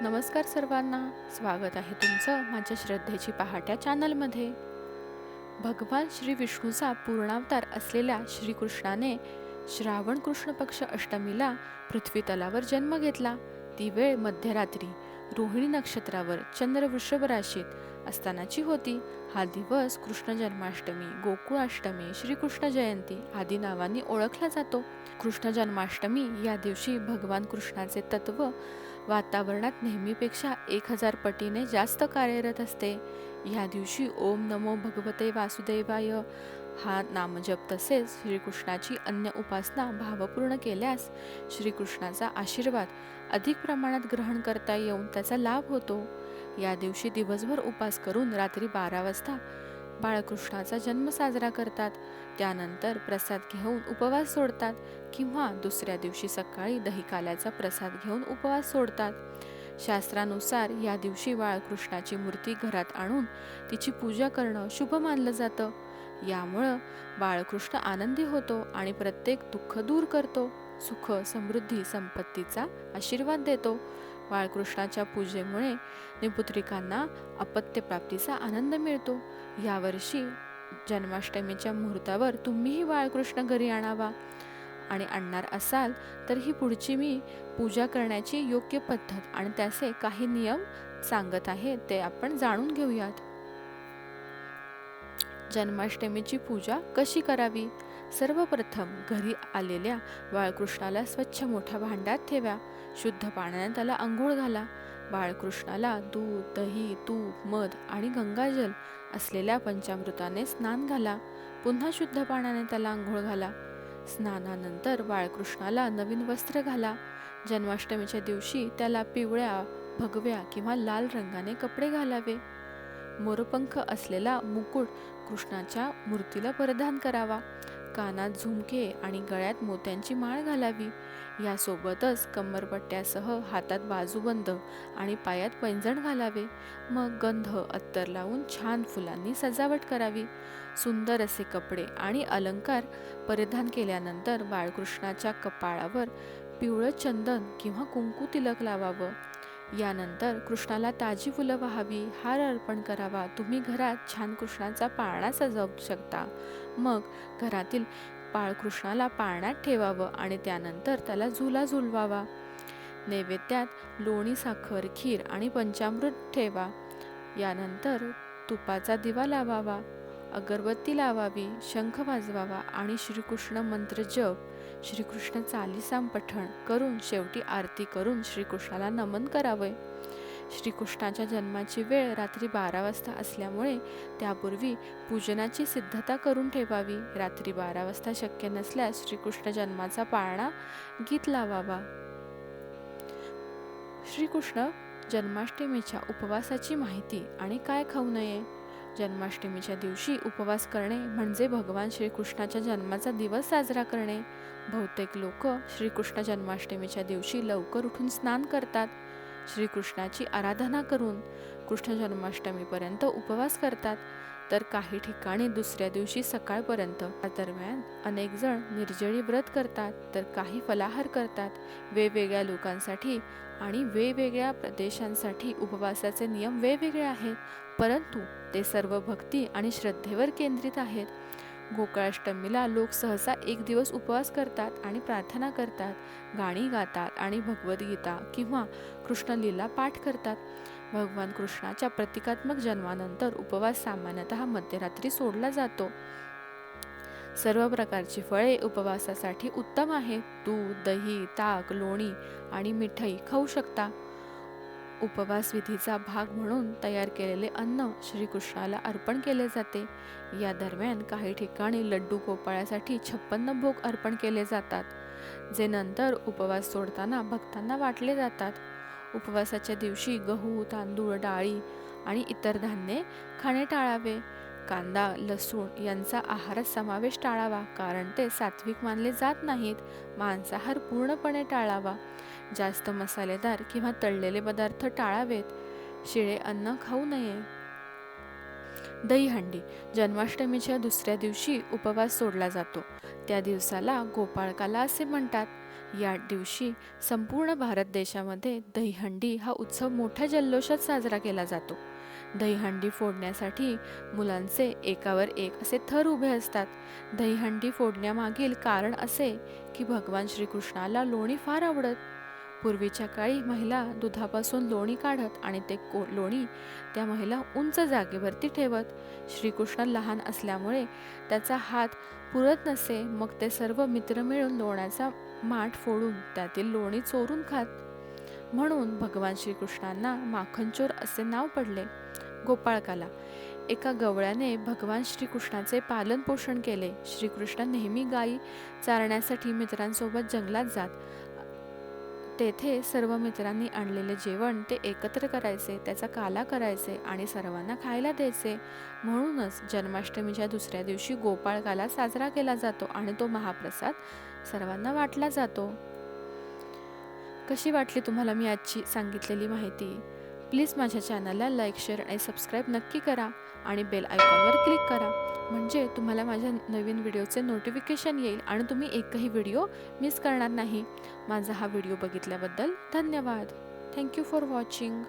नमस्कार सर्वांना. स्वागत आहे तुमचं माझ्या श्रद्धेची पहाट्या चॅनलमध्ये. भगवान श्री विष्णूचा पूर्णावतार असलेल्या श्रीकृष्णाने श्रावण कृष्ण पक्ष अष्टमीला पृथ्वी तलावर जन्म घेतला. ती वेळ मध्यरात्री रोहिणी नक्षत्रावर चंद्र वृषभ राशीत असतानाची होती. हा दिवस कृष्ण जन्माष्टमी गोकुळाष्टमी श्रीकृष्ण जयंती आदी नावांनी ओळखला जातो. कृष्ण जन्माष्टमी या दिवशी भगवान कृष्णाचे तत्व वातावरणात नेहमीपेक्षा एक हजार पटीने जास्त कार्यरत असते. ह्या दिवशी ओम नमो भगवते वासुदेवाय. हा नामजप तसेच श्रीकृष्णाची अन्य उपासना भावपूर्ण केल्यास श्रीकृष्णाचा आशीर्वाद अधिक प्रमाणात ग्रहण करता येऊन त्याचा लाभ होतो. या दिवशी दिवसभर उपास करून रात्री बारा वाजता बाळकृष्णाचा जन्म साजरा करतात. त्यानंतर प्रसाद घेऊन उपवास सोडतात किंवा दुसऱ्या दिवशी सकाळी दहीकाल्याचा प्रसाद घेऊन उपवास सोडतात. शास्त्रानुसार या दिवशी बाळकृष्णाची मूर्ती घरात आणून तिची पूजा करणं शुभ मानलं जातं. यामुळं बाळकृष्ण आनंदी होतो आणि प्रत्येक दुःख दूर करतो. सुख समृद्धी संपत्तीचा आशीर्वाद देतो. बाळकृष्णाच्या पूजेमुळे निपुत्रिकांना अपत्यप्राप्तीचा आनंद मिळतो. यावर्षी जन्माष्टमीच्या मुहूर्तावर तुम्हीही बाळकृष्ण घरी आणावा. आणि आणणार असाल तर ही पुढची मी पूजा करण्याची योग्य पद्धत आणि त्याचे काही नियम सांगत आहे ते आपण जाणून घेऊयात. जन्माष्टमीची पूजा कशी करावी? सर्वप्रथम घरी आलेल्या बाळकृष्णाला स्वच्छ मोठ्या भांड्यात ठेवा. शुद्ध पाण्याने त्याला आंघोळ घाला. बाळकृष्णाला दूध दही तूप मध आणि गंगाजल असलेल्या पंचामृताने स्नान घाला. पुन्हा शुद्ध पाण्याने त्याला आंघोळ घाला. स्नानानंतर बाळकृष्णाला नवीन वस्त्र घाला. जन्माष्टमीच्या दिवशी त्याला पिवळ्या भगव्या किंवा लाल रंगाने कपडे घालावे. मोरपंख असलेला मुकुट कृष्णाच्या मूर्तीला परिधान करावा. कानात झुमके आणि गळ्यात मोत्यांची माळ घालावी. यासोबतच कंबरपट्ट्यासह हातात बाजूबंद आणि पायात पैंजण घालावे. मग गंध अत्तर लावून छान फुलांनी सजावट करावी. सुंदर असे कपडे आणि अलंकार परिधान केल्यानंतर बाळकृष्णाच्या कपाळावर पिवळं चंदन किंवा कुंकू तिलक लावावं. यानंतर कृष्णाला ताजी फुलं व्हावी हार अर्पण करावा. तुम्ही घरात छान कृष्णाचा पाळणा सजवू शकता. मग घरातील पाळ कृष्णाला पाळण्यात ठेवावं आणि त्यानंतर त्याला झुला झुलवावा. नैवेद्यात लोणी साखर खीर आणि पंचामृत ठेवा. यानंतर तुपाचा दिवा लावावा. अगरबत्ती लावावी शंख वाजवावा आणि श्रीकृष्ण मंत्र जप. श्रीकृष्ण चालिसाम पठण करून शेवटी आरती करून श्रीकृष्णाला नमन करावे. श्रीकृष्णाच्या जन्माची वेळ रात्री बारा वाजता असल्यामुळे त्यापूर्वी पूजनाची सिद्धता करून ठेवावी. रात्री बारा वाजता शक्य नसल्यास श्रीकृष्ण जन्माचा पाळणा गीत लावावा. श्रीकृष्ण जन्माष्टमीच्या उपवासाची माहिती आणि काय खाऊ नये? जन्माष्टमीच्या दिवशी उपवास करणे म्हणजे भगवान श्रीकृष्णाच्या जन्माचा दिवस साजरा करणे. बहुतेक लोक श्रीकृष्ण जन्माष्टमीच्या दिवशी लवकर उठून स्नान करतात. श्रीकृष्णाची आराधना करून कृष्ण जन्माष्टमीपर्यंत उपवास करतात. तर काही ठिकाणी दुसऱ्या दिवशी सकाळपर्यंत. दरम्यान अनेक जण निर्जळी व्रत करतात तर काही फलाहार करतात. वेगवेगळ्या लोकांसाठी आणि वेगवेगळ्या प्रदेशांसाठी उपवासाचे नियम वेगवेगळे आहेत परंतु ते सर्व भक्ती आणि श्रद्धेवर केंद्रित आहेत. गोकुळाष्टमीला लोक सहसा एक दिवस उपवास करतात आणि प्रार्थना करतात गाणी गातात आणि भगवद्गीता किंवा कृष्णलीला पाठ करतात. भगवान कृष्णाच्या प्रतिकात्मक जन्मानंतर उपवास सामान्यतः मध्यरात्री सोडला जातो. सर्व प्रकारची फळे उपवासासाठी उत्तम आहेत दूध दही ताक लोणी आणि मिठाई खाऊ शकता. उपवास विधीचा भाग म्हणून तयार केलेले अन्न श्रीकृष्णाला अर्पण केले जाते. या दरम्यान काही ठिकाणी लड्डू गोपाळ्यासाठी छप्पन्न भोग अर्पण केले जातात जे नंतर उपवास सोडताना भक्तांना वाटले जातात. उपवासाच्या दिवशी गहू तांदूळ डाळी आणि इतर धान्ये खाणे टाळावे. कांदा लसूण यांचा आहारात समावेश टाळावा कारण ते सात्विक मानले जात नाहीत. मांसाहार पूर्णपणे टाळावा. जास्त मसालेदार किंवा तळलेले पदार्थ टाळावेत. शिळे अन्न खाऊ नये. दहीहंडी जन्माष्टमीच्या दुसऱ्या दिवशी उपवास सोडला जातो. त्या दिवसाला गोपाळकाला असे म्हणतात या दिवशी संपूर्ण भारत देशामध्ये दहीहंडी हा उत्सव मोठ्या जल्लोषात साजरा केला जातो. दहीहंडी फोडण्यासाठी मुलांचे एकावर एक असे थर उभे असतात. दहीहंडी फोडण्यामागील कारण असे की भगवान श्रीकृष्णाला लोणी फार आवडत. पूर्वीच्या काळी महिला दुधापासून लोणी काढत आणि ते को लोणी त्या महिला उंच जागेवरती ठेवत. श्रीकृष्ण लहान असल्यामुळे त्याचा हात पुरत नसे. मग ते सर्व मित्र मिळून लोण्याचा माठ फोडून त्यातील लोणी चोरून खात. म्हणून भगवान श्रीकृष्णांना माखनचोर असे नाव पडले. गोपाळकाला एका गवळ्याने भगवान श्रीकृष्णाचे पालन पोषण केले. श्रीकृष्ण नेहमी गायी चारण्यासाठी मित्रांसोबत जंगलात जात. तेथे सर्व मित्रांनी आणलेले जेवण ते एकत्र करायचे त्याचा काला करायचे आणि सर्वांना खायला द्यायचे. म्हणूनच जन्माष्टमीच्या दुसऱ्या दिवशी गोपाळकाला साजरा केला जातो आणि तो महाप्रसाद सर्वांना वाटला जातो. कशी वाटली तुम्हाला मी आजची सांगितलेली माहिती? प्लीज माझ्या चॅनलला लाईक शेअर आणि सबस्क्राईब नक्की करा आणि बेल आयकॉनवर क्लिक करा. म्हणजे तुम्हाला माझ्या नवीन व्हिडिओचे नोटिफिकेशन येईल आणि तुम्ही एकही व्हिडिओ मिस करणार नाही. माझा हा व्हिडिओ बघितल्याबद्दल धन्यवाद. Thank you for watching